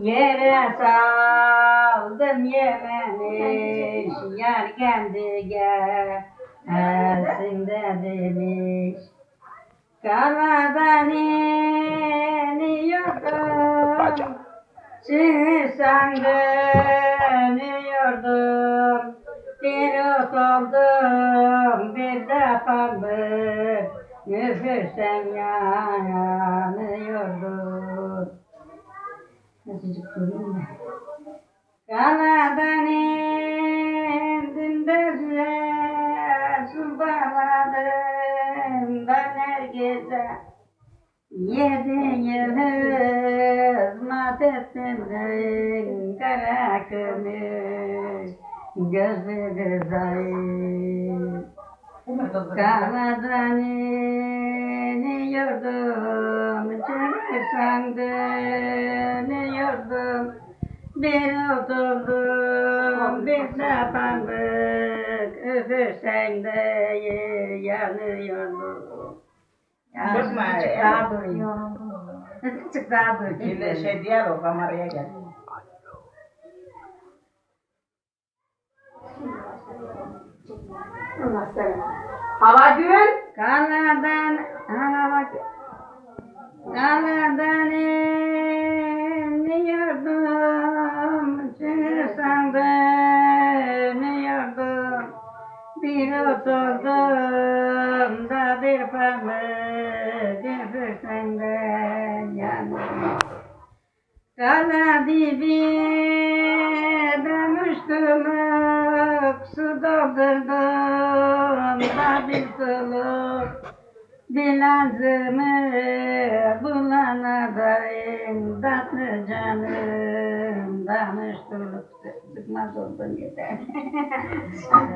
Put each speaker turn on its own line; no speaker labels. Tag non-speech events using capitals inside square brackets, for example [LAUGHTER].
Yere saldım yememiş Yar kendi gelsin de demiş. Karadan iniyordum Çıksan dönüyordum Bir ot oldum bir de pamuk Nüfusem yanıyordum Durayım da. Kanadan indim de su bağladım ben herkese Yedi yıl hizmet ettim kara kömür gözü kızayım Kanadan iniyordum, çıkırsan Bir oturdum, bir de pamuk, üfürsen [LAUGHS] de yanıyordum. Ya,
Bakma,
azıcık daha durayım. Azıcık daha durayım.
Şimdi şey o kameraya gel.
Hava gün.
Kanadan, ana bak. Kanadan oturdum da bir pamuk, üfürsen de yanıyorum. Kala dibi dönmüştüm, su doldurdum da bir. Bilazımı bulana daim tatlı canım danıştırıp sıkmaz oldum yeter. [LAUGHS]